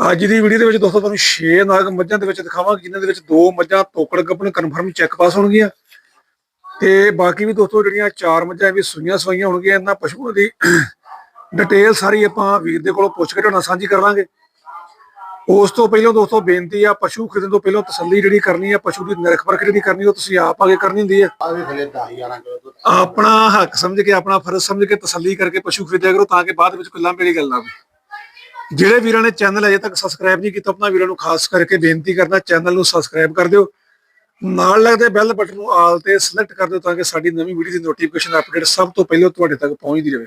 ਅੱਜ ਦੀ ਵੀਡੀਓ ਦੇ ਵਿੱਚ ਦੋਸਤੋ ਤੁਹਾਨੂੰ 6 ਨਾਗ ਮੱਝਾਂ ਦੇ ਵਿੱਚ ਦਿਖਾਵਾਂਗੇ, ਜਿਨ੍ਹਾਂ ਦੇ ਵਿੱਚ ਦੋ ਮੱਝਾਂ ਤੋਕੜ ਗੱਪਣ ਕਨਫਰਮ ਚੈੱਕ ਪਾਸ ਹੋਣਗੀਆਂ। ਤੇ ਬਾਕੀ ਵੀ ਦੋਸਤੋ ਜਿਹੜੀਆਂ ਚਾਰ ਮੱਝਾਂ ਵੀ ਸੂਈਆਂ ਸਵਾਈਆਂ ਹੋਣਗੀਆਂ, ਇਹਨਾਂ ਪਸ਼ੂਆਂ ਦੀ ਡਿਟੇਲ ਸਾਰੀ ਆਪਾਂ ਵੀਰ ਦੇ ਕੋਲੋਂ ਪੁੱਛ ਕੇ ਤੁਹਾਡੇ ਸਾਂਝੀ ਕਰਾਂਗੇ ਉਸ ਤੋਂ ਪਹਿਲਾਂ ਦੋਸਤੋ ਬੇਨਤੀ ਆ, ਪਸ਼ੂ ਖਰੀਦਣ ਤੋਂ ਪਹਿਲਾਂ ਤਸੱਲੀ ਜਿਹੜੀ ਕਰਨੀ ਆ, ਪਸ਼ੂ ਦੀ ਨਿਰਖ ਪਰਖ ਜਿਹੜੀ ਕਰਨੀ, ਉਹ ਤੁਸੀਂ ਆਪ ਆਗੇ ਕਰਨੀ ਹੁੰਦੀ ਹੈ ਆਪਣਾ ਹੱਕ ਸਮਝ ਕੇ, ਆਪਣਾ ਫਰਜ਼ ਸਮਝ ਕੇ ਤਸੱਲੀ ਕਰਕੇ ਪਸ਼ੂ ਖਰੀਦਿਆ ਕਰੋ, ਤਾਂ ਕਿ ਬਾਅਦ ਵਿੱਚ ਕੋਈ ਲਾਂਭੇ ਦੀ ਗੱਲ ਨਾ ਹੋਵੇ ਜਿਹੜੇ ਵੀਰਾਂ ਨੇ ਚੈਨਲ ਅਜੇ ਤੱਕ ਸਬਸਕ੍ਰਾਈਬ ਨਹੀਂ ਕੀਤਾ ਆਪਣਾ ਵੀਰਾਂ ਨੂੰ ਖਾਸ ਕਰਕੇ ਬੇਨਤੀ ਕਰਦਾ ਚੈਨਲ ਨੂੰ ਸਬਸਕ੍ਰਾਈਬ ਕਰ ਦਿਓ। ਨਾਲ ਲੱਗਦੇ ਬੈਲ ਬਟਨ ਨੂੰ ਆਲ ਤੇ ਸਿਲੈਕਟ ਕਰ ਦਿਓ ਤਾਂ ਕਿ ਸਾਡੀ ਨਵੀਂ ਵੀਡੀਓ ਦੀ ਨੋਟੀਫਿਕੇਸ਼ਨ ਅਪਡੇਟ ਸਭ ਤੋਂ ਪਹਿਲਾਂ ਤੁਹਾਡੇ ਤੱਕ ਪਹੁੰਚਦੀ ਰਹੇ।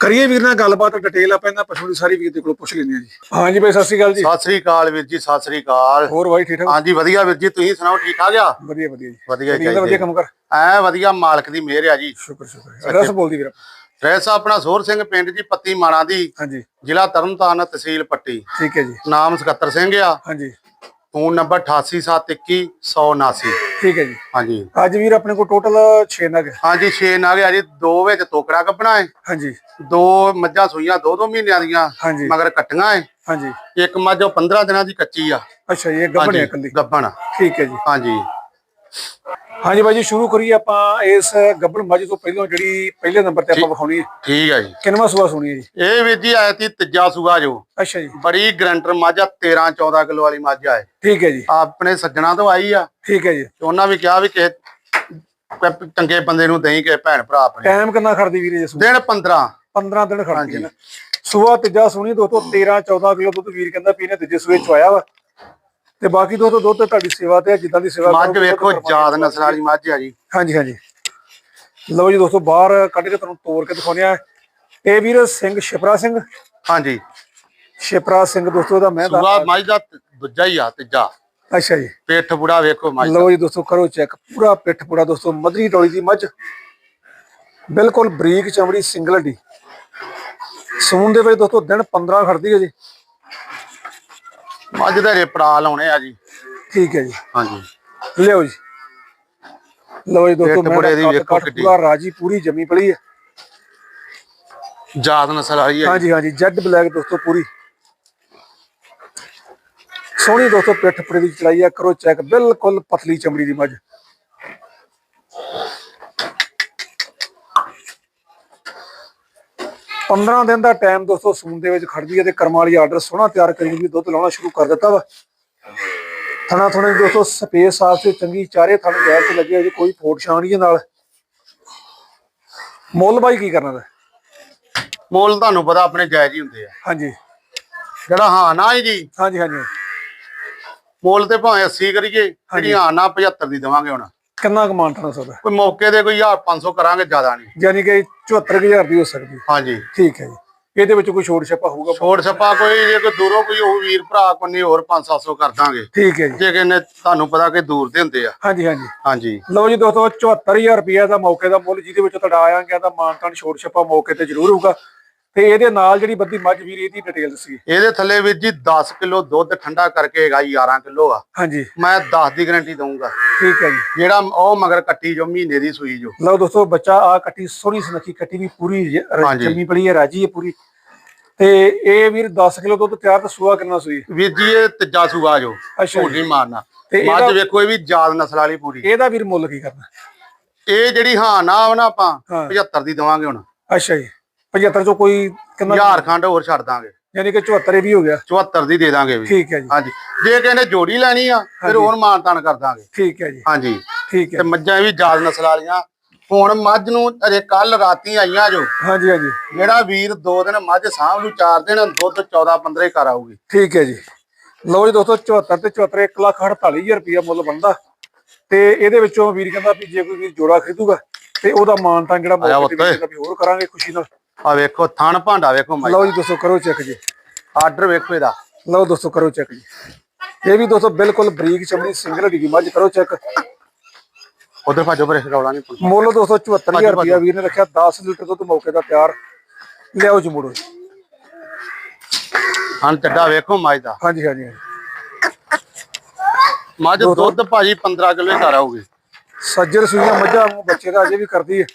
ਕਰੀਏ ਵੀਰ ਨਾਲ ਗੱਲਬਾਤ ਡਿਟੇਲ ਆਪਾਂ ਇਹਨਾਂ ਪਸ਼ੂ ਦੀ ਸਾਰੀ ਵੀਰ ਦੇ ਕੋਲੋਂ ਪੁੱਛ ਲੈਂਦੇ ਹਾਂ ਜੀ। ਹਾਂਜੀ ਬਾਈ ਸਤਿ ਸ਼੍ਰੀ ਅਕਾਲ ਜੀ। ਸਤਿ ਸ੍ਰੀ ਅਕਾਲ ਵੀਰ ਜੀ ਸਤਿ ਸ੍ਰੀ ਅਕਾਲ। ਹੋਰ ਬਾਈ ਠੀਕ ਠਾਕ? ਹਾਂਜੀ ਵਧੀਆ ਵੀਰ ਜੀ ਤੁਸੀਂ ਸੁਣਾਓ ਠੀਕ ਠਾਕ ਆ? ਵਧੀਆ ਵਧੀਆ ਜੀ। ਵਧੀਆ ਵਧੀਆ ਕੰਮ ਕਰ। ਐ ਵਧੀਆ ਮਾਲਕ ਦੀ ਮਿਹਰ ਆ ਜੀ। ਸ਼ੁਕਰ ਸ਼ੁਕਰ। ਐਡਰੈਸ ਬੋਲਦੀ ਵੀਰ। ਰੈਸ ਆਪਣਾ ਸੋਹਰ ਸਿੰਘ ਪਿੰਡ ਜੀ ਪੱਤੀ ਮਾਣਾ ਦੀ ਹਾਂਜੀ। ਜ਼ਿਲ੍ਹਾ ਤਰਨਤਾਰਨ ਤਹਿਸੀਲ ਪੱਟੀ। ਠੀਕ ਹੈ ਜੀ। ਨਾਮ ਸਕੱਤਰ ਸਿੰਘ ਆ। ਹਾਂਜੀ। ਫੋਨ ਨੰਬਰ 88712179 ਠੀਕ ਹੈ ਜੀ। ਹਾਂਜੀ। ਅੱਜ ਵੀਰ ਆਪਣੇ ਕੋਲ ਟੋਟਲ 6 ਨਗ ਹਾਂਜੀ 6 ਨਾਗੇ ਆ ਜੀ ਦੋ ਵਿੱਚ ਤੋਕੜਾ ਕੱਪਣਾ ਹੈ। ਹਾਂਜੀ। ਦੋ ਮੱਝਾਂ ਸੂਈਆਂ ਦੋ ਦੋ ਮਹੀਨਿਆਂ ਦੀਆਂ ਹਾਂਜੀ। ਮਗਰ ਕੱਟੀਆਂ ਹੈ। ਹਾਂਜੀ। ਇੱਕ ਮੱਝ ਉਹ 15 ਦਿਨਾਂ ਦੀ ਕੱਚੀ ਆ। ਅੱਛਾ ਜੀ, ਇਹ ਗੱਭਣ ਹੈ ਇਕੱਲੀ। ਗੱਬਣ ਠੀਕ ਹੈ ਜੀ। ਹਾਂਜੀ। ਹਾਂਜੀ ਬਾਈ ਜੀ ਸ਼ੁਰੂ ਕਰੀਏ ਆਪਾਂ ਇਸ ਗੱਭਣ ਮੱਝ ਤੋਂ ਪਹਿਲਾਂ ਜਿਹੜੀ ਪਹਿਲੇ ਨੰਬਰ ਤੇ ਆਪਾਂ ਵਿਖਾਉਣੀ ਹੈ। ਠੀਕ ਹੈ ਜੀ। ਕਿੰਨਵਾਂ ਸੂਆ ਸੁਣੀ ਹੈ ਜੀ? ਇਹ ਵੀਰ ਜੀ ਆਇਆ ਤੀ ਤੀਜਾ ਸੂਆ ਜੋ। ਅੱਛਾ ਜੀ। ਬੜੀ ਗਰੰਟਰ ਮੱਝ ਆ 13 14 ਕਿਲੋ ਵਾਲੀ ਮੱਝ ਆ ਇਹ। ਠੀਕ ਹੈ ਜੀ। ਆਪਣੇ ਸੱਜਣਾ ਤੋਂ ਆਈ ਆ। ਠੀਕ ਹੈ ਜੀ। ਉਹਨਾਂ ਵੀ ਕਿਹਾ ਵੀ ਕਿਸੇ ਕ- ਚੰਗੇ ਬੰਦੇ ਨੂੰ ਦੇਈ ਕਿਸੇ ਭੈਣ ਭਰਾ ਆਪਣੇ। ਟਾਈਮ ਕਿੰਨਾ ਖੜਦੀ ਵੀਰੇ ਜੀ ਦਿਨ 15 15 ਦਿਨ ਖੜਦੀ ਹੈ ਸੂਆ ਤੀਜਾ ਸੁਣੀ ਦੋਸਤੋ 13 14 ਕਿਲੋ ਦੁੱਧ ਵੀਰ ਕਹਿੰਦਾ ਵੀ ਇਹਨੇ ਤੀਜੇ ਸੂਏ ਚਵਾਇਆ ਵਾ। ਤੇ ਬਾਕੀ ਦੋਸਤੋ ਦੁੱਧ ਤੁਹਾਡੀ ਸੇਵਾ ਤੇ ਜਿੱਦਾਂ ਦੀ ਸੇਵਾ ਮੱਝ ਵੇਖੋ ਜਾਦ ਨਸਲ ਵਾਲੀ ਮੱਝ ਆ ਜੀ। ਹਾਂਜੀ ਹਾਂਜੀ। ਲਓ ਜੀ ਦੋਸਤੋ ਬਾਹਰ ਕੱਢ ਕੇ ਤੁਹਾਨੂੰ ਤੋੜ ਕੇ ਦਿਖਾਉਂਦੇ ਆ। ਇਹ ਵੀਰ ਸਿੰਘ ਸ਼ਿਪਰਾ ਸਿੰਘ। ਹਾਂਜੀ। ਸ਼ਿਪਰਾ ਸਿੰਘ ਦੋਸਤੋ ਦਾ ਮੈਂ ਦਾ ਮੱਝ ਦਾ ਦੂਜਾ ਹੀ ਆ ਤੀਜਾ। ਅੱਛਾ ਜੀ। ਪੇਠ ਬੁੜਾ ਵੇਖੋ ਮੱਝ। ਲਓ ਜੀ ਦੋਸਤੋ ਕਰੋ ਚੈੱਕ। ਪੂਰਾ ਪਿੱਠ ਪੂਰਾ ਦੋਸਤੋ ਮਧਰੀ ਟੋਲੀ ਦੀ ਮੱਝ। ਬਿਲਕੁਲ ਬਰੀਕ ਚਮੜੀ ਸਿੰਗਲ ਹੱਡੀ ਸੂਣ ਦੇ ਵਿੱਚ ਦੋਸਤੋ ਦਿਨ 15 ਖੜਦੀ ਹੈ ਜੀ। ਮੱਝ ਦੇ ਪੜਾ ਲਾਉਣੇ ਆ ਜੀ। ਠੀਕ ਹੈ ਜੀ। ਹਾਂਜੀ। ਲਿਓ ਜੀ। ਲਓ ਜੀ ਦੋਸਤੋ ਮੈਂ ਦੀ ਵੇਖੋ ਕਿੱਡੀ। ਪੂਰਾ ਰਾਜੀ ਪੂਰੀ ਜੰਮੀ ਪਲੀ ਹੈ। ਜਾਦ ਨਸਲ ਆ ਹਾਂਜੀ ਹਾਂਜੀ ਜੈਡ ਬਲੈਕ ਦੋਸਤੋ ਪੂਰੀ। ਸੋਹਣੀ ਦੋਸਤੋ ਪਿੱਠ ਪੁੜੇ ਦੀ ਚੜਾਈ ਆ ਕਰੋ ਚੈੱਕ ਬਿਲਕੁਲ ਪਤਲੀ ਚਮੜੀ ਦੀ ਮੱਝ। ਪੰਦਰਾਂ ਦਿਨ ਦਾ ਟਾਈਮ ਦੋਸਤੋ ਸੂਨ ਦੇ ਵਿੱਚ ਖੜਦੀ ਹੈ ਤੇ ਕਰਮਾਂ ਵਾਲੀ ਆਰਡਰ ਸੋਹਣਾ ਤਿਆਰ ਕਰੀ ਵੀ ਦੁੱਧ ਲਾਉਣਾ ਸ਼ੁਰੂ ਕਰ ਦਿੱਤਾ ਵਾ। ਥਣਾ ਥੋੜੇ ਦੋਸਤੋ ਸਪੇਸ ਸਾਫ਼ ਤੇ ਚੰਗੀ ਚਾਰੇ ਥਣ ਗੈਰ ਤੇ ਲੱਗੇ ਹੋਏ ਕੋਈ ਫੋਟ ਛਾਂ ਨਹੀਂ ਨਾਲ। ਮੁੱਲ ਬਾਈ ਕੀ ਕਰਨਾ ਦਾ? ਮੁੱਲ ਤੁਹਾਨੂੰ ਪਤਾ ਆਪਣੇ ਜਾਇਜ਼ ਹੀ ਹੁੰਦੇ ਆ। ਹਾਂਜੀ। ਜਿਹੜਾ ਹਾਂ ਨਾ ਜੀ ਹਾਂਜੀ ਹਾਂਜੀ। ਮੁੱਲ ਤੇ ਭਾਵੇਂ 80 ਕਰੀਏ ਜਿਹੜੀ ਹਾਂ ਨਾ 75 ਦੀ ਦੇਵਾਂਗੇ ਹੁਣ। ਕਿੰਨਾ ਕੁ ਮਾਨਟਣਾ ਸੌਦਾ ਕੋਈ ਮੌਕੇ ਤੇ ਕੋਈ 1500 ਕਰਾਂਗੇ ਜ਼ਿਆਦਾ ਨਹੀਂ। ਯਾਨੀ ਕਿ 74000 ਦੀ ਹੋ ਸਕਦੀ ਹੈ। ਹਾਂਜੀ। ਠੀਕ ਹੈ ਜੀ। ਇਹਦੇ ਵਿੱਚ ਕੋਈ ਛੋਟ ਛੱਪਾ ਹੋਊਗਾ? ਛੋੜ ਛੱਪਾ ਕੋਈ ਜੇ ਕੋਈ ਦੂਰੋਂ ਕੋਈ ਉਹ ਵੀਰ ਭਰਾ ਕੋਈ ਨਹੀਂ ਹੋਰ 5-700 ਕਰ ਦਾਂਗੇ। ਠੀਕ ਹੈ ਜੀ। ਜੇ ਕਿਨੇ ਤੁਹਾਨੂੰ ਪਤਾ ਕਿ ਦੂਰ ਦੇ ਹੁੰਦੇ ਆ। ਹਾਂਜੀ ਹਾਂਜੀ। ਹਾਂਜੀ। ਲਓ ਜੀ ਦੋਸਤੋ 74000 ਰੁਪਏ ਦਾ ਮੌਕੇ ਦਾ ਮੁੱਲ ਜਿਹਦੇ ਵਿੱਚ ਤੁਹਾਡਾ ਆਇਆ ਗਿਆ ਤਾਂ ਮਾਨਤਾਨ ਛੋਟ ਛੱਪਾ ਮੌਕੇ ਤੇ ਜ਼ਰੂਰ ਹੋਊਗਾ। ਤੇ ਇਹਦੇ ਨਾਲ ਜਿਹੜੀ ਬੱਦੀ ਮੱਝ ਵੀਰ ਇਹਦੀ ਡਿਟੇਲ ਸੀ। ਇਹਦੇ ਥੱਲੇ ਵੀਰ ਜੀ 10 ਕਿਲੋ ਦੁੱਧ ਠੰਡਾ ਕਰਕੇ ਹੈਗਾ 11 ਕਿਲੋ ਆ। ਹਾਂਜੀ। ਮੈਂ 10 ਦੀ ਗਾਰੰਟੀ ਦਊਂਗਾ। ਠੀਕ ਹੈ ਜੀ। ਜਿਹੜਾ ਉਹ ਮਗਰ ਕੱਟੀ ਜੋ ਮਹੀਨੇ ਦੀ ਸੂਈ ਜੋ। ਲਓ ਦੋਸਤੋ ਬੱਚਾ ਆ ਕੱਟੀ ਸੋਹਣੀ ਸੁਨੱਖੀ ਕੱਟੀ ਵੀ ਪੂਰੀ। ਜੰਮੀ ਪਲੀ ਹੈ ਰਾਜੀ ਹੈ ਪੂਰੀ। ਤੇ ਇਹ ਵੀਰ 10 ਕਿਲੋ ਦੁੱਧ ਤਿਆਰ ਤੇ ਸੂਆ ਕਿੰਨਾ ਸੂਈ? ਵੀਰ ਜੀ ਇਹ ਤੀਜਾ ਸੂਆ ਜੋ। ਝੂਠ। ਨਹੀਂ ਮਾਰਨਾ। ਤੇ ਮੱਝ ਵੇਖੋ ਇਹ ਵੀ ਜਾਦ ਨਸਲ ਵਾਲੀ ਪੂਰੀ। ਇਹਦਾ ਵੀਰ ਮੁੱਲ ਕੀ ਕਰਨਾ? ਇਹ ਜਿਹੜੀ ਹਾਂ ਨਾ ਨਾ ਆਪਾਂ ਹਾਂ। 75 ਦੀ ਦੇਵਾਂਗੇ ਹੁਣ। ਅੱਛਾ ਜੀ। 75 ਚੋਂ ਕੋਈ ਕਿੰਨਾ ਹਜ਼ਾਰ ਖੰਡ ਹੋਰ ਛੱਡ ਦਾਂਗੇ। ਯਾਨੀ ਕਿ 74 ਇਹ ਵੀ ਹੋ ਗਿਆ। 74 ਦੀ ਦੇ ਦਾਂਗੇ ਵੀ। ਠੀਕ ਹੈ ਜੀ। ਹਾਂਜੀ। ਜੇ ਕਿਸੇ ਨੇ ਜੋੜੀ ਲੈਣੀ ਆ ਫਿਰ ਹੋਰ ਮਾਨਤਾਨ ਕਰ ਦਾਂਗੇ। ਠੀਕ ਹੈ ਜੀ। ਹਾਂਜੀ। ਠੀਕ ਤੇ ਹੈ ਮੱਝਾਂ ਵੀ ਜਾਤ ਨਸਲ ਵਾਲੀਆਂ। ਹੁਣ ਮੱਝ ਨੂੰ ਅਜੇ ਕੱਲ ਰਾਤੀ ਆਈਆਂ ਜੋ। ਹਾਂਜੀ ਹਾਂਜੀ। ਜਿਹੜਾ ਵੀਰ ਦੋ ਦਿਨ ਮੱਝ ਸਾਂਭ ਨੂੰ ਚਾਰ ਦਿਨ ਦੁੱਧ 14 15 ਹੀ ਕਰ ਆਊਗੀ। ਠੀਕ ਹੈ ਜੀ। ਲਓ ਜੀ ਦੋਸਤੋ 74 ਤੇ 74 1 ਲੱਖ 48000 ਰੁਪਇਆ ਮੁੱਲ ਬਣਦਾ। ਤੇ ਇਹਦੇ ਵਿੱਚੋਂ ਵੀਰ ਕਹਿੰਦਾ ਵੀ ਜੇ ਕੋਈ ਵੀਰ ਜੋੜਾ ਖਰੀਦੂਗਾ ਤੇ ਉਹਦਾ ਜਿਹੜਾ ਮੌਕੇ ਤੇ ਉੱਤੇ। ਵੀ ਵੀ ਹੋਰ ਕਰਾਂਗੇ ਖੁਸ਼ੀ ਨਾਲ। ਆ ਵੇਖੋ ਥਣ ਭਾਂਡਾ ਵੇਖੋ ਮੱਝ ਲਓ ਜੀ ਦੋਸਤੋ ਕਰੋ ਚੈੱਕ ਜੀ। ਆਰਡਰ ਵੇਖੋ ਇਹਦਾ। ਲਓ ਦੋਸਤੋ ਕਰੋ ਚੈੱਕ ਜੀ। ਇਹ ਵੀ ਦੋਸਤੋ ਬਿਲਕੁਲ ਬਰੀਕ ਚਮੜੀ ਸਿੰਗਲ ਦੀ ਮੱਝ ਕਰੋ ਚੈੱਕ। ਉਧਰ ਭਾਜੋ ਪਰੇ ਰੌਲਾ ਨਹੀਂ ਪਾਉਣਾ। ਮੁੱਲ ਦੋਸਤੋ 74000 ਰੁਪਇਆ ਵੀਰ ਨੇ ਰੱਖਿਆ 10 ਲੀਟਰ ਦੁੱਧ ਮੌਕੇ ਦਾ ਤਿਆਰ। ਲਿਆਓ ਜੀ ਮੁੜੋ ਹਾਂ ਚੱਡਾ ਵੇਖੋ ਮੱਝ ਦਾ। ਹਾਂਜੀ ਹਾਂਜੀ। ਮੱਝ ਦੁੱਧ ਭਾਜੀ 15 ਕਿਲੋ ਹੀ ਘਰ ਆਊਗੀ। ਸੱਜਰ ਸੂਈਆਂ ਮੱਝਾਂ ਨੂੰ ਬੱਚੇ ਦਾ ਅਜੇ ਵੀ ਕਰਦੀ ਹੈ।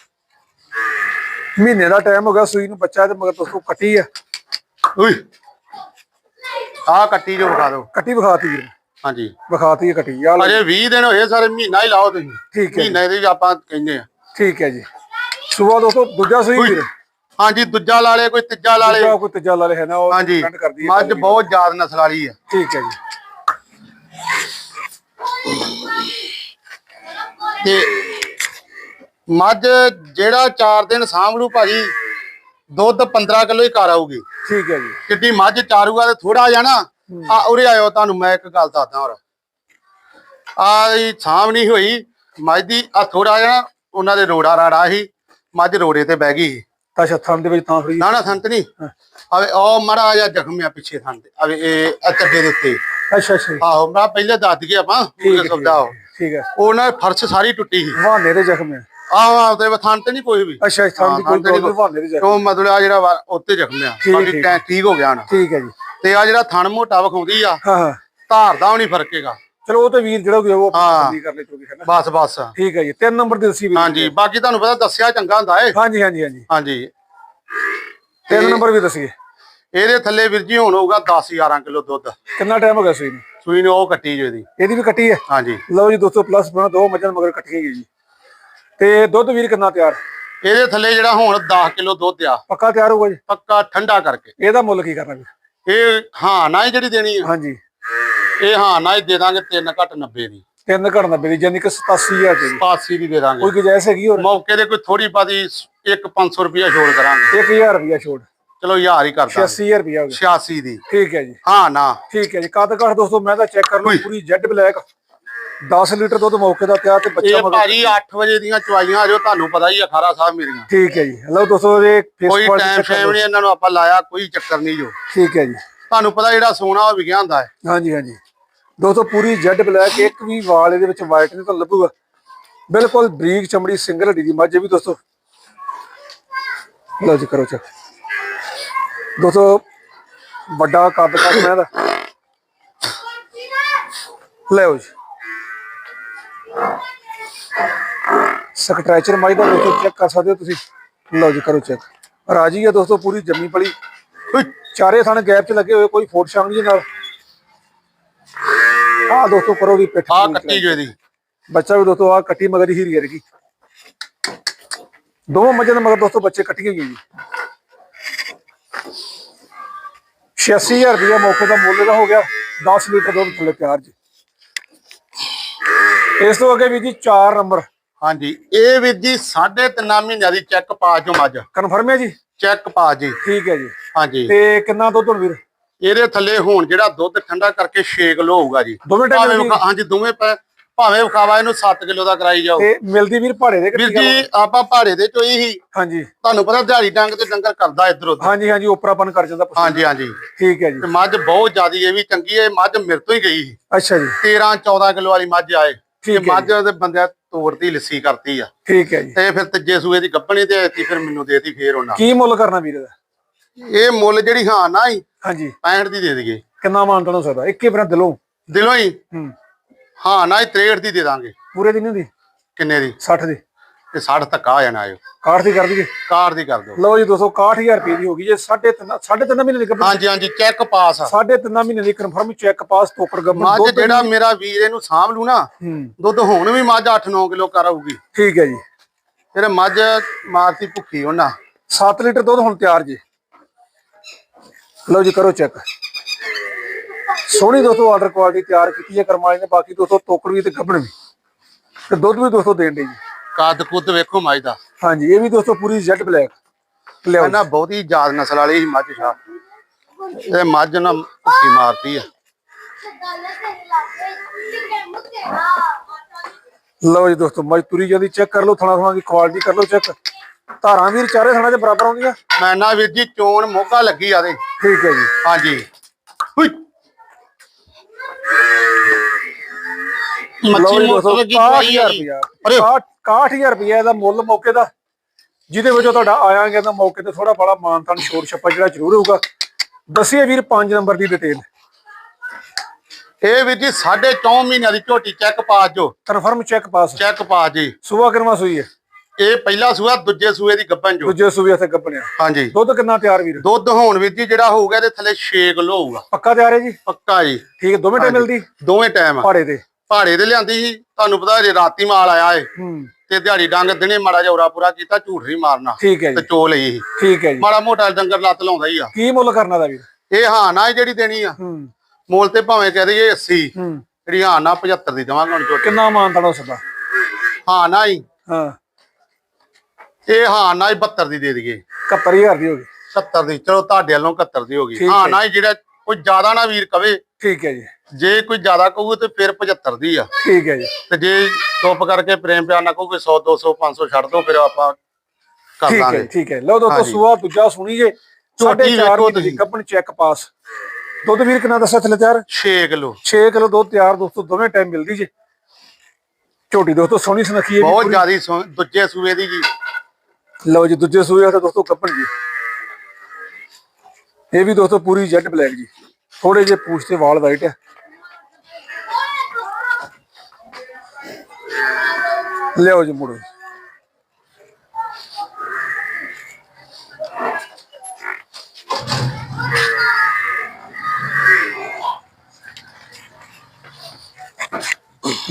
ਮਹੀਨੇ ਦਾ ਟਾਈਮ ਹੋ ਗਿਆ ਸੂਈ ਨੂੰ ਬੱਚਾ ਤੇ ਮਗਰ ਦੋਸਤੋ ਕੱਟੀ ਹੈ ਉਈ ਆ ਕੱਟੀ ਜੋ ਵਿਖਾ ਦਿਓ। ਕੱਟੀ ਵਿਖਾਤੀ ਵੀਰ। ਹਾਂਜੀ। ਵਿਖਾਤੀ ਹੈ ਕੱਟੀ। ਆ ਲਓ। ਅਜੇ 20 ਦਿਨ ਹੋਏ ਸਾਰੇ ਮਹੀਨਾ ਹੀ ਲਾਓ ਤੁਸੀਂ। ਠੀਕ ਹੈ ਜੀ, ਮਹੀਨੇ ਦੇ ਵੀ ਆਪਾਂ ਕਹਿੰਦੇ ਆ। ਠੀਕ ਹੈ ਜੀ। ਸੂਆ ਦੋਸਤੋ ਦੂਜਾ ਸੂਈ ਵੀਰ। ਹਾਂਜੀ ਦੂਜਾ ਲਾ ਲੇ ਕੋਈ ਤੀਜਾ ਲਾ ਲੇ ਦੂਜਾ ਕੋਈ ਤੀਜਾ ਲਾ ਹੈ ਨਾ ਉਹ ਹਾਂਜੀ। depend ਕਰਦੀ ਹੈ ਮੱਝ ਬਹੁਤ ਜ਼ਿਆਦਾ ਨਸਲ ਵਾਲੀ ਆ। ਠੀਕ ਹੈ ਜੀ। ਤੇ ਮੱਝ ਜਿਹੜਾ 4 ਦਿਨ ਸਾਂਭ ਲੂ ਭਾਜੀ ਦੁੱਧ 15 ਕਿਲੋ ਹੀ ਘਰ ਆਊਗੀ। ਠੀਕ ਹੈ ਜੀ। ਕਿੱਡੀ ਮੱਝ ਚਾਰੂਗਾ ਤੇ ਥੋੜਾ ਜਾਣਾ ਆ ਉਰੇ ਆਇਓ ਤੁਹਾਨੂੰ ਮੈਂ ਇੱਕ ਗੱਲ ਦੱਸਦਾ ਹੋਰ। ਆ ਇਹ ਸਾਂਭ ਨਹੀਂ ਹੋਈ ਮੱਝ ਦੀ ਆ ਥੋੜਾ ਜਾਣਾ ਉਹਨਾਂ ਦੇ ਰੋੜਾ ਰਾੜਾ ਸੀ ਮੱਝ ਰੋੜੇ ਤੇ ਬਹਿ ਗਈ ਛੱਥਾਂ ਦੇ ਵਿੱਚ ਤਾਂ ਫਰੀ ਨਾ ਨਾ ਸੰਤ ਨਹੀਂ। ਆਵੇ ਉਹ ਮੜਾ ਜਾ ਜ਼ਖਮ ਆ ਪਿੱਛੇ ਥਾਂ ਤੇ ਆਵੇ ਇਹ ਚੱਡੇ ਦੇ ਉੱਤੇ। ਅੱਛਾ ਅੱਛਾ। ਆਹੋ ਮੈਂ ਪਹਿਲੇ ਦੱਸ ਦਈਏ ਆਪਾਂ ਠੀਕ ਹੈ, ਠੀਕ ਹੈ ਉਹਨਾਂ ਦੇ ਫਰਸ਼ ਸਾਰੀ ਟੁੱਟੀ ਸੀ। ਵਾਹਨੇ ਦੇ ਜ਼ਖਮ ਹੈ ਆਹ ਆਪਦੇ ਥਾਂ ਤੇ ਨਹੀਂ ਕੋਈ ਵੀ। ਅੱਛਾ ਇਸ ਥਾਂ ਦੀ ਕੋਈ ਤੇ ਪ੍ਰੋਬਲਮ ਵਾਹਨੇ ਦੇ ਜ਼ਖਮ ਉਹ ਮਤਲਬ ਆ ਜਿਹੜਾ ਵਾ ਉੱਤੇ ਜ਼ਖਮ ਆ। ਠੀਕ, ਬਾਕੀ ਠੀਕ। ਟੈਂ ਠੀਕ ਹੋ ਗਿਆ ਨਾ। ਠੀਕ ਹੈ ਜੀ। ਤੇ ਆ ਜਿਹੜਾ ਥਣ ਮੋਟਾ ਵਿਖਾਉਂਦੀ ਆ ਹਾਂ ਹਾਂ। ਧਾਰ ਦਾ ਵੀ ਨਹੀਂ ਫਰਕੇਗਾ ਚਲੋ ਉਹ ਤੇ ਵੀਰ ਜਿਹੜਾ ਕੋਈ ਉਹ ਹਾਂ। ਕਰ ਲੈ ਚੋਗੀ ਹੈ ਨਾ ਬਸ ਬਸ। ਠੀਕ ਹੈ ਜੀ। ਤਿੰਨ ਨੰਬਰ ਦੀ ਦੱਸੀ ਵੀਰ ਹਾਂਜੀ ਬਾਕੀ ਤੁਹਾਨੂੰ ਪਤਾ ਦੱਸਿਆ ਚੰਗਾ ਹੁੰਦਾ ਏ। ਹਾਂਜੀ ਹਾਂਜੀ ਹਾਂਜੀ। ਹਾਂਜੀ। ਤਿੰਨ ਨੰਬਰ ਵੀ ਦੱਸੀਏ। ਇਹਦੇ ਥੱਲੇ ਵੀਰ ਜੀ ਹੁਣ ਹੋਊਗਾ 10 11 ਕਿਲੋ ਦੁੱਧ। ਕਿੰਨਾ ਟਾਈਮ ਹੋ ਗਿਆ ਸੂਈ ਨੂੰ? ਸੂਈ ਨੂੰ ਉਹ ਕੱਟੀ ਜੋ ਇਹਦੀ। ਇਹਦੀ ਵੀ ਕੱਟੀ ਹੈ? ਹਾਂਜੀ। ਲਓ ਜੀ 200 ਪਲੱਸ ਬਣਾ ਦੋ ਮੱਝਾਂ ਮਗਰ ਕੱਟੀਆਂ ਗਈ ਜੀ। ਤੇ ਦੁੱਧ ਵੀਰ ਕਿੰਨਾ ਤਿਆਰ? ਇਹਦੇ ਥੱਲੇ ਜਿਹੜਾ ਹੁਣ 10 ਕਿਲੋ ਦੁੱਧ ਆ। ਪੱਕਾ ਤਿਆਰ ਹੋਊਗਾ ਜੀ? ਪੱਕਾ ਠੰਡਾ ਕਰਕੇ। ਇਹਦਾ ਮੁੱਲ ਕੀ ਕਰਨਾ ਵੀਰ? ਇਹ ਹਾਂ ਨਾ ਹੀ ਜਿਹੜੀ ਦੇਣੀ ਆ। ਹਾਂਜੀ। ਇਹ ਹਾਂ ਨਾ ਹੀ ਦੇ ਦਾਂਗੇ 3 ਘੱਟ 90 ਦੀ। ਤਿੰਨ ਘੜ 90 ਦੀ ਯਾਨੀ ਕਿ 87000 ਦੀ। 85 ਦੀ ਦੇ ਦਾਂਗੇ। ਕੋਈ ਗੁੰਜਾਇਸ਼ ਹੈਗੀ ਹੋਰ? ਮੌਕੇ ਤੇ ਕੋਈ ਥੋੜੀ ਬਾਦੀ 1 500 ਰੁਪਇਆ ਛੋੜ ਕਰਾਂਗੇ। 1000 ਰੁਪਿਆ ਛੋੜ। ਚਲੋ ਯਾਰ ਹੀ ਕਰਦਾ 86000 ਰੁਪਿਆ ਹੋ ਗਿਆ। 86 ਦੀ। ਠੀਕ ਹੈ ਜੀ। ਹਾਂ ਨਾ। ਠੀਕ ਹੈ ਜੀ। ਕਦ ਘੜ ਦੋਸਤੋ ਮੈਂ ਤਾਂ ਚੈੱਕ ਕਰ ਲਓ ਪੂਰੀ ਜੈਡ ਬਲੈਕ 10 ਲੀਟਰ ਦੁੱਧ ਮੌਕੇ ਦਾ ਤਿਆਰ ਤੇ ਬੱਚਾ ਇਹ ਮਗਰ ਭਾਜੀ 8 ਵਜੇ ਦੀਆਂ ਚਵਾਈਆਂ ਜੋ ਤੁਹਾਨੂੰ ਪਤਾ ਹੀ ਆ ਖਾਰਾ ਸਾਹਿਬ ਮੇਰੀਆਂ। ਠੀਕ ਹੈ ਜੀ। ਲਓ ਦੋਸਤੋ ਇਹ ਫੇਸ ਕੋਈ ਟਾਈਮ ਲਓ। ਨਹੀਂ ਇਹਨਾਂ ਨੂੰ ਆਪਾਂ ਲਾਇਆ ਕੋਈ ਚੱਕਰ ਨਹੀਂ ਜੋ। ਠੀਕ ਹੈ ਜੀ। ਤੁਹਾਨੂੰ ਪਤਾ ਜਿਹੜਾ ਸੋਨਾ ਉਹ ਵਿਗਿਆ ਹੁੰਦਾ ਹੈ। ਹਾਂਜੀ ਹਾਂਜੀ। ਦੋਸਤੋ ਪੂਰੀ ਜੈਡ ਬਲੈਕ ਇੱਕ ਵੀ ਵਾਲ ਇਹਦੇ ਵਿੱਚ ਵਾਈਟ ਨਹੀਂ ਤਾਂ ਲੱਭੂਗਾ। ਬਿਲਕੁਲ ਬਰੀਕ ਚਮੜੀ ਸਿੰਗਲ ਹੱਡੀ ਦੀ ਮੱਝ ਵੀ ਦੋਸਤੋ। ਲਓ ਜੀ ਕਰੋ ਚੈੱਕ ਦੋਸਤੋ ਵੱਡਾ ਕੱਦ ਕੱਦ ਮੈਂ ਦਾ। ਲਓ ਜੀ। ਸਕਟ੍ਰੈਚਰ ਮੱਝ ਦਾ ਦੋਸਤੋ ਚੈੱਕ ਕਰ ਸਕਦੇ ਹੋ ਤੁਸੀਂ। ਲਓ ਜੀ ਕਰੋ ਚੈੱਕ। ਰਾਜੀ ਹੈ ਦੋਸਤੋ ਪੂਰੀ ਜੰਮੀ ਪਲੀ। ਉਈ, ਚਾਰੇ ਥਣ ਗੈਪ 'ਚ ਲੱਗੇ ਹੋਏ ਕੋਈ ਫੋਟ ਸ਼ਾਂਗ ਜੀ ਨਾਲ। ਆਹ ਦੋਸਤੋ ਕਰੋ ਵੀ ਪਿੱਠ ਪੂਰੀ ਕੱਟੀ ਜੋ ਇਹਦੀ। ਬੱਚਾ ਵੀ ਦੋਸਤੋ ਆ ਕੱਟੀ ਮਗਰ ਹੀ ਹੀਰੀ ਰਗੀ ਦੋਵਾਂ ਮੱਝਾਂ ਦੇ ਮਗਰ ਦੋਸਤੋ ਬੱਚੇ ਕੱਟੀਆਂ ਗਈਆਂ ਜੀ। 86000 ਰੁਪਇਆ ਮੌਕੇ ਦਾ ਮੁੱਲ ਦਾ ਹੋ ਗਿਆ। 10 ਲੀਟਰ ਦੁੱਧ ਥੱਲੇ ਤਿਆਰ ਜੀ ਇਸ ਤੋਂ ਅੱਗੇ ਵੀ ਜੀ 4 ਨੰਬਰ। ਹਾਂਜੀ ਇਹ ਵੀਰ ਜੀ 3.5 ਮਹੀਨਿਆਂ ਦੀ ਚੈੱਕ ਪਾ ਚੋਂ ਮੱਝ ਕਨਫਰਮ ਹੈ ਜੀ? ਚੈੱਕ ਪਾ ਜੀ। ਠੀਕ ਹੈ ਜੀ। ਹਾਂਜੀ। ਤੇ ਕਿੰਨਾ ਦੁੱਧ ਹੁਣ ਵੀਰ? ਇਹਦੇ ਥੱਲੇ ਹੁਣ ਜਿਹੜਾ ਦੁੱਧ ਠੰਡਾ ਕਰਕੇ 6 ਕਿਲੋ ਹੋਊਗਾ ਜੀ। ਦੋਵੇਂ ਟਾਈਮ ਹਾਂਜੀ ਦੋਵੇਂ ਪੈ- ਭਾਵੇਂ ਵਿਖਾਵਾ ਇਹਨੂੰ 7 ਕਿਲੋ ਦਾ ਕਰਾਈ ਜਾਓ। ਤੇ ਮਿਲਦੀ ਵੀਰ ਭਾੜੇ ਦੇ ਵੀਰ ਜੀ ਆਪਾਂ ਪਹਾੜੇ ਦੇ ਚੋਈ ਹੀ ਹਾਂਜੀ। ਤੁਹਾਨੂੰ ਪਤਾ ਦਿਹਾੜੀ ਡੰਗ ਤੇ ਡੰਗਰ ਕਰਦਾ ਇੱਧਰ ਉੱਧਰ। ਹਾਂਜੀ ਹਾਂਜੀ ਉਪਰਾਪਨ ਕਰ ਜਾਂਦਾ। ਹਾਂਜੀ ਹਾਂਜੀ। ਠੀਕ ਹੈ ਜੀ। ਤੇ ਮੱਝ ਬਹੁਤ ਜ਼ਿਆਦੀ ਇਹ ਵੀ ਚੰਗੀ ਹੈ ਮੱਝ ਮੇਰੇ ਤੋਂ ਹੀ ਗਈ ਅੱਛਾ ਜੀ। 13 14 ਕਿਲੋ ਵਾਲੀ ਮੱਝ ਆਏ। ਹੈ ਮੱਝ ਦੇ ਬੰਦਿਆਂ ਤੋੜਤੀ ਲੱਸੀ ਕਰਤੀ ਆ। ਠੀਕ ਹੈ ਜੀ। ਤੇ ਫਿਰ ਤੀਜੇ ਸੂਏ ਦੀ ਗੱਪਣੀ ਤੇ ਆਤੀ ਫਿਰ ਮੈਨੂੰ ਦੇਤੀ ਫੇਰ ਉਹਨਾਂ। ਕੀ ਮੁੱਲ ਕਰਨਾ ਵੀਰ ਦਾ? ਇਹ ਮੁੱਲ ਜਿਹੜੀ ਹਾਂ ਨਾ ਹੀ ਹਾਂਜੀ। 65 ਦੀ ਦੇ ਦਈਏ। ਕਿੰਨਾ ਮਾਨਤਨ ਹੋ ਸਕਦਾ? ਇੱਕੇ ਬਿਨਾ ਦਿਲੋਂ? ਦਿਲੋਂ ਹੀ? ਹੂੰ। ਹਾਂ ਨਾ ਹੀ 63 ਦੀ ਦੇ ਦਾਂਗੇ। ਪੂਰੇ ਦਿਨ ਦੀ ਕਿੰਨੇ ਦੀ? 60 ਦੀ। ਤੇ 60 ਧੱਕਾ ਆ ਜਾਣਾ ਆਇਓ। ਕਾਠ ਦੀ ਕਰ ਦਈਏ? ਕਾਰ ਦੀ ਕਰ ਦਿਓ। ਲਓ ਜੀ 261000 ਰੁਪਏ ਦੀ ਹੋ ਗਈ ਜੇ। 3.5 3.5 ਮਹੀਨੇ ਦੀ ਗੱਭਣ ਹਾਂਜੀ ਹਾਂਜੀ ਚੈੱਕ ਪਾਸ ਆ। 3.5 ਮਹੀਨੇ ਦੀ ਕਨਫਰਮ ਚੈੱਕ ਪਾਸ ਟੋਕਰ ਗੱਭਣ ਮੱਝ ਜਿਹੜਾ ਮੇਰਾ ਵੀਰ ਇਹਨੂੰ ਸਾਂਭ ਲੂ ਨਾ ਦੁੱਧ ਹੁਣ ਵੀ ਮੱਝ 8-9 ਕਿਲੋ ਕਰ ਆਊਗੀ। ਠੀਕ ਹੈ ਜੀ। ਫਿਰ ਮੱਝ ਮਾਰਤੀ ਭੁੱਖੀ ਉਹਨਾਂ। 7 ਲੀਟਰ ਦੁੱਧ ਹੁਣ ਤਿਆਰ ਜੀ। ਲਓ ਜੀ ਕਰੋ ਚੈੱਕ ਸੋਹਣੀ ਦੋਸਤੋ ਆਰਡਰ ਕੁਆਲਿਟੀ ਤਿਆਰ ਕੀਤੀ ਹੈ ਕਰਮਾਲੀ ਨੇ ਬਾਕੀ ਦੋਸਤੋ ਟੋਕਰ ਵੀ ਤੇ ਗੱਭਣ ਵੀ। ਤੇ ਦੁੱਧ ਵੀ ਦੋਸਤੋ ਦੇਣ ਦੇ ਜੀ। ਕੱਦ ਕੁੱਦ ਵੇਖੋ ਮੱਝ ਦਾ। ਹਾਂਜੀ ਇਹ ਵੀ ਦੋਸਤੋ ਪੂਰੀ ਜੈਟ ਬਲੈਕ ਇਹਨਾਂ ਬਹੁਤੀ ਯਾਦ ਨਸਲ ਵਾਲੀ ਸੀ ਮੱਝ ਸ਼ਾ ਇਹ ਮੱਝ ਨਾ ਭੁੱਖੀ ਮਾਰਤੀ ਆ। ਲਓ ਜੀ ਦੋਸਤੋ ਮਜ ਤੁਰੀ ਜਾਂਦੀ ਚੈੱਕ ਕਰ ਲਓ ਥਣਾ ਥਣਾ ਦੀ ਕੁਆਲਿਟੀ ਕਰ ਲਓ ਚੈੱਕ ਧਾਰਾਂ ਵੀਰ ਚਾਰੇ ਥਣਾ ਦੇ ਬਰਾਬਰ ਆਉਂਦੀਆਂ? ਮੈਂ ਨਾ ਵੀਰ ਜੀ ਚੋਣ ਮੋਗਾ ਲੱਗੀ ਆ ਦੇ ਠੀਕ ਹੈ ਜੀ। ਹਾਂਜੀ। ਹੁਈ। ਲਓ ਮੱਛੀ ਜੀ ਮੋਟਰ ਦੋਸਤੋ ਲੱਗੀ ਦਵਾਈ 61000 ਆ ਜੀ। ਰੁਪਇਆ ਅਰੇ 61000 ਰੁਪਇਆ ਇਹਦਾ ਮੁੱਲ ਮੌਕੇ ਦਾ। ਜਿਹਦੇ ਵਿੱਚੋਂ ਤੁਹਾਡਾ ਆਇਆਗੇ ਤਾਂ ਮੌਕੇ ਤੇ ਥੋੜਾ ਬੜਾ ਮਾਨਤਾਨ ਛੋੜ ਛੱਪਾ ਜਿਹੜਾ ਜ਼ਰੂਰ ਹੋਊਗਾ। ਦੱਸਿਏ ਵੀਰ 5 ਨੰਬਰ ਦੀ ਡਿਟੇਲ ਇਹ ਵੀਰ ਜੀ 4.5 ਮਹੀਨਿਆਂ ਦੀ ਝੋਟੀ ਚੈੱਕ ਪਾਸ ਜੋ confirm check pass check pass ਜੀ। ਸੂਆ ਕਿੰਨਾ ਸੂਈ ਹੈ? ਇਹ ਪਹਿਲਾ ਸੂਆ ਦੂਜੇ ਸੂਏ ਦੀ ਗੱਭਣ ਜੋ ਦੂਜੇ ਸੂਏ ਤੇ ਗੱਪਣਿਆ ਹਾਂਜੀ। ਦੁੱਧ ਕਿੰਨਾ ਤਿਆਰ ਵੀਰ? ਦੁੱਧ ਹੋਣ ਵੀਰ ਜੀ ਜਿਹੜਾ ਹੋਊਗਾ ਇਹਦੇ ਥੱਲੇ 6 ਕਿਲੋ ਹੋਊਗਾ। ਪੱਕਾ ਤਿਆਰ ਹੈ ਜੀ? ਪੱਕਾ ਜੀ। ਠੀਕ ਹੈ ਦੋਵੇਂ ਟਾਈਮ। ਮਿਲਦੀ? ਦੋਵੇਂ ਟਾਈਮ ਭਾੜੇ ਤੇ। ਭਾੜੇ ਤੇ ਲਿਆਂਦੀ ਸੀ। ਤੁਹਾਨੂੰ ਪਤਾ ਜੇ ਰਾਤੀ ਮਾਲ ਆਇਆ ਏ। ਤੇ ਦਿਹਾੜੀ ਡੰਗ ਦਿਨੇ ਮਾੜਾ ਜਿਹਾ ਉਰਾ ਪੂਰਾ ਕੀਤਾ ਝੂਠ ਨਹੀਂ ਮਾਰਨਾ। ਠੀਕ ਹੈ ਤੇ ਚੋ ਲਈ ਸੀ। ਠੀਕ ਹੈ ਜੀ। ਮਾੜਾ ਮੋਟਾ ਡੰਗਰ ਲੱਤ ਲਾਉਂਦਾ ਹੀ ਆ। ਕੀ ਮੁੱਲ ਕਰਨਾ ਦਾ ਵੀਰ? ਇਹ ਹਾਂ ਨਾ ਜਿਹੜੀ ਦੇਣੀ ਆ। ਮੋਲ ਤੇ ਭਾਵੇਂ ਕਹਿ ਦਈਏ 80 ਹੂੰ। ਜਿਹੜੀ ਹਾਂ ਨਾ 75 ਦੀ ਦੇਵਾਂਗੇ ਹੁਣ ਝੋਟੀ ਕਿੰਨਾ ਮਾਨਤਾਨ ਹੋ ਸਕਦਾ ਹਾਂ ਨਾ ਹੀ ਹਾਂ। ਇਹ ਹਾਂ ਨਾ ਹੀ 72 ਦੀ ਦੇ ਦਈਏ। 71000 ਦੀ ਹੋ ਗਈ। 70 ਦੀ। ਚਲੋ ਤੁਹਾਡੇ ਵੱਲੋਂ 71 ਦੀ ਹੋ ਗਈ। ਹੈ ਨਾ ਹੀ ਜਿਹੜਾ ਕੋਈ ਜ਼ਿਆਦਾ ਨਾ ਵੀਰ ਕਵੇ। ਠੀਕ ਹੈ ਜੀ। ਜੇ ਕੋਈ ਜ਼ਿਆਦਾ ਕਹੂਗਾ ਤੇ ਫਿਰ 75 ਦੀ ਆ। ਠੀਕ ਹੈ ਜੀ। ਤੇ ਜੇ ਚੁੱਪ ਕਰਕੇ ਪ੍ਰੇਮ ਪਿਆਰ ਨਾਲ ਕਹੂਗੇ 100 200 500 ਛੱਡ ਦੋ ਫਿਰ ਆਪਾਂ ਕਰ ਠੀਕ ਹੈ ਲਾਂਗੇ। ਠੀਕ ਹੈ। ਲਓ ਦੋਸਤੋ। ਸੂਆ ਦੂਜਾ ਸੁਣੀ ਜੇ। ਸਾਢੇ ਝੋਟੀ ਚਾਰ ਵੇਖੋ ਮਹੀਨੇ ਦੀ ਤੁਸੀਂ। ਕੱਪਣ ਚੈੱਕ ਪਾਸ ਦੁੱਧ ਵੀਰ ਕਿੰਨਾ ਦੱਸਿਆ ਥੱਲੇ ਤਿਆਰ? 6 ਕਿਲੋ। 6 ਕਿਲੋ ਦੁੱਧ ਤਿਆਰ ਦੋਸਤੋ ਦੋਵੇਂ ਟਾਈਮ ਮਿਲਦੀ ਜੇ। ਝੋਟੀ ਦੋਸਤੋ ਸੋਹਣੀ ਸੁਨੱਖੀ ਹੈ ਬਹੁਤ ਜ਼ਿਆਦੀ ਦੂਜੇ ਸੂਏ ਦੀ ਜੀ। ਲਓ ਜੀ ਦੂਜੇ ਸੂਏ ਦਾ ਦੋਸਤੋ ਕੱਪਣ ਜੀ। ਇਹ ਵੀ ਦੋਸਤੋ ਪੂਰੀ ਜੈਡ ਬਲੈਕ ਜੀ। ਥੋੜੇ ਜਿਹੇ ਪੂਛ ਤੇ ਵਾਲ ਵਾਈਟ ਹੈ ਲਿਓ ਜੀ ਮੁੜੋ।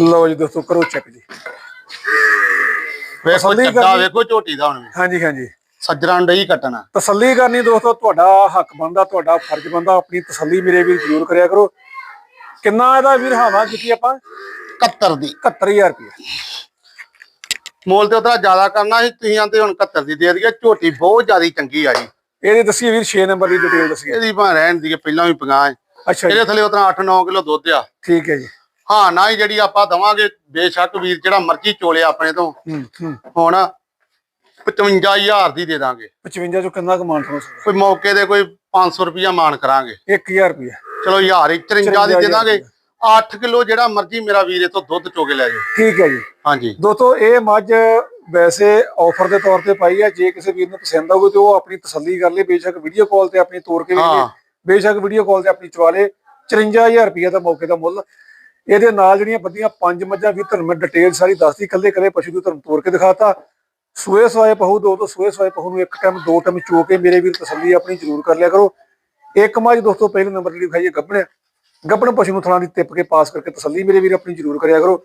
ਲਓ ਜੀ ਦੋਸਤੋ ਕਰੋ ਚੈੱਕ ਜੀ। ਵੇਖੋ ਕਰਨੀ। ਵੇਖੋ ਝੋਟੀ ਦਾ ਹੁਣ ਵੀ। ਹਾਂਜੀ ਹਾਂਜੀ। ਸੱਜਰਾਂ ਡਈ ਕੱਟਣਾ। ਤਸੱਲੀ ਕਰਨੀ ਦੋਸਤੋ ਤੁਹਾਡਾ ਹੱਕ ਬਣਦਾ ਤੁਹਾਡਾ ਫਰਜ਼ ਬਣਦਾ ਆਪਣੀ ਤਸੱਲੀ ਮੇਰੇ ਵੀਰ ਜ਼ਰੂਰ ਕਰਿਆ ਕਰੋ। ਕਿੰਨਾ ਇਹਦਾ ਵੀਰ ਹਾਵਾ ਕੀਤੀ ਆਪਾਂ 71 ਦੀ। 71000 ਰੁਪਏ। ਮੋਲ ਤੇ ਉਤਰਾ ਜ਼ਿਆਦਾ ਕਰਨਾ ਸੀ ਤੁਸੀਂ ਆਂਦੇ ਹੁਣ 71 ਦੀ ਦੇ ਦਈਏ ਝੋਟੀ ਬਹੁਤ ਜ਼ਿਆਦੀ ਚੰਗੀ ਆ ਜੀ ਇਹਦੇ ਦੱਸੀਏ ਵੀਰ 6 ਨੰਬਰ ਦੀ ਡਿਟੇਲ ਦੱਸੀਏ। ਇਹਦੀ ਭਾਂ ਰਹਿਣ ਦੀ ਪਹਿਲਾਂ ਵੀ ਪਗਾਂ ਹੈ ਅੱਛਾ ਇਹਦੇ ਥੱਲੇ ਉਤਰਾ 8-9 ਕਿਲੋ ਦੁੱਧ ਆ। ਠੀਕ ਹੈ ਜੀ। ਹਾਂ ਨਾ ਹੀ ਜਿਹੜੀ ਆਪਾਂ ਦਵਾਂਗੇ ਬੇਸ਼ੱਕ ਵੀਰ ਜਿਹੜਾ ਮਰਜ਼ੀ ਚੋਲੇ ਆਪਣੇ ਤੋਂ। ਹੂੰ ਹੂੰ। ਹੁਣ 55000 ਦੀ ਦੇ ਦਾਂਗੇ। 55 ਚੋਂ ਕਿੰਨਾ ਹੋ ਸਕਦਾ ਕੋਈ ਮੌਕੇ ਦੇ ਕੋਈ 500 ਰੁਪਿਆ ਮਾਨ ਕਰਾਂਗੇ। 1000 ਰੁਪਏ ਚਲੋ ਹਜ਼ਾਰ 54 ਦੀ 54 ਦੇ ਦਾਂਗੇ। 8 ਕਿਲੋ ਜਿਹੜਾ ਮਰਜ਼ੀ ਮੇਰਾ ਵੀਰ ਇਥੋਂ ਦੁੱਧ ਚੋਗੇ ਲੈ ਜਾਓ। ਠੀਕ ਹੈ ਜੀ। ਹਾਂਜੀ। ਦੋਸਤੋ ਇਹ ਮੱਝ ਵੈਸੇ ਆਫਰ ਦੇ ਤੌਰ ਤੇ ਪਾਈ ਹੈ। ਜੇ ਕਿਸੇ ਵੀਰ ਨੂੰ ਪਸੰਦ ਆਊਗੀ ਤੇ ਉਹ ਆਪਣੀ ਤਸੱਲੀ ਕਰ ਲੇ। ਬੇਸ਼ੱਕ ਵੀਡੀਓ ਕਾਲ ਤੇ ਆਪਣੀ ਤੋਰ ਕੇ ਵੇਖ। ਬੇਸ਼ੱਕ ਵੀਡੀਓ ਕਾਲ ਤੇ ਆਪਣੀ ਚਵਾ ਲੇ। 54000 ਰੁਪਏ ਦਾ ਮੌਕੇ ਦਾ ਮੁੱਲ। ਇਹਦੇ ਨਾਲ ਜਿਹੜੀਆਂ ਬੱਦੀਆਂ ਪੰਜ ਮੱਝਾਂ ਵੀ ਤੁਹਾਨੂੰ ਮੈਂ ਡਿਟੇਲ ਸਾਰੀ ਦੱਸਦੀ ਕੱਲੇ ਕੱਲੇ ਪਸ਼ੂ ਨੂੰ ਤੁਹਾਨੂੰ ਤੋਰ ਕੇ ਦਿਖਾਤਾ। ਸੂਏ ਸਵਾਏ ਪਹੂ ਦੋ ਤੋਂ ਸੂਏ ਸਵਾਏ ਪਹੂ ਨੂੰ ਇੱਕ ਟਾਈਮ ਦੋ ਟਾਈਮ ਚੋ ਕੇ ਮੇਰੇ ਵੀਰ ਤਸੱਲੀ ਆਪਣੀ ਜ਼ਰੂਰ ਕਰ ਲਿਆ ਕਰੋ। ਇੱਕ ਮੱਝ ਦੋਸਤੋ ਪਹਿਲੇ ਨੰਬਰ ਜਿਹੜੀ ਖਾਈਏ ਗੱਭਣ ਗੱਭਣ ਪਸ਼ੂ ਨੂੰ ਥਣਾ ਦੀ ਤਿੱਪ ਕੇ ਪਾਸ ਕਰਕੇ ਤਸੱਲੀ ਮੇਰੇ ਵੀਰ ਆਪਣੀ ਜ਼ਰੂਰ ਕਰਿਆ ਕਰੋ।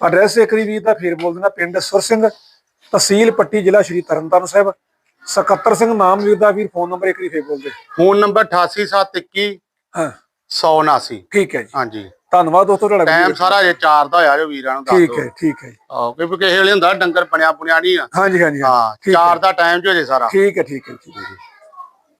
ਐਡਰੈਸ ਇੱਕ ਵਾਰੀ ਦਾ ਫੇਰ ਬੋਲ ਦੇਣਾ ਪਿੰਡ ਸੁਰ ਸਿੰਘ ਤਹਿਸੀਲ ਪੱਟੀ ਜ਼ਿਲ੍ਹਾ ਸ਼੍ਰੀ ਤਰਨਤਾਰਨ ਸਾਹਿਬ। ਸਕੱਤਰ ਸਿੰਘ ਨਾਮ ਵੀਰ ਦਾ ਵੀਰ ਫੋਨ ਨੰਬਰ ਇੱਕ ਵਾਰੀ ਫੇਰ ਬੋਲ ਦੇ। ਫੋਨ ਨੰਬਰ 88721 ਹਾਂ। 179 ਠੀਕ ਹੈ ਜੀ। ਹਾਂਜੀ। ਧੰਨਵਾਦ ਦੋਸਤੋ ਤੁਹਾਡਾ ਟਾਈਮ ਸਾਰਾ ਜੇ 4 ਦਾ ਹੋਇਆ ਜੋ ਵੀਰਾਂ ਨੂੰ ਦੱਸ ਠੀਕ ਹੈ ਠੀਕ ਹੈ। ਆਹੋ ਕਿਉਂਕਿ ਕਿਸੇ ਵੇਲੇ ਹੁੰਦਾ ਡੰਗਰ ਬਣਿਆ ਬੁਣਿਆ ਨਹੀਂ ਆ। ਹਾਂਜੀ ਹਾਂਜੀ। ਹਾਂ 4 ਦਾ ਟਾਈਮ ਜੋ ਜੇ ਸਾਰਾ। ਠੀਕ ਹੈ ਠੀਕ ਹੈ ਠੀਕ ਹੈ।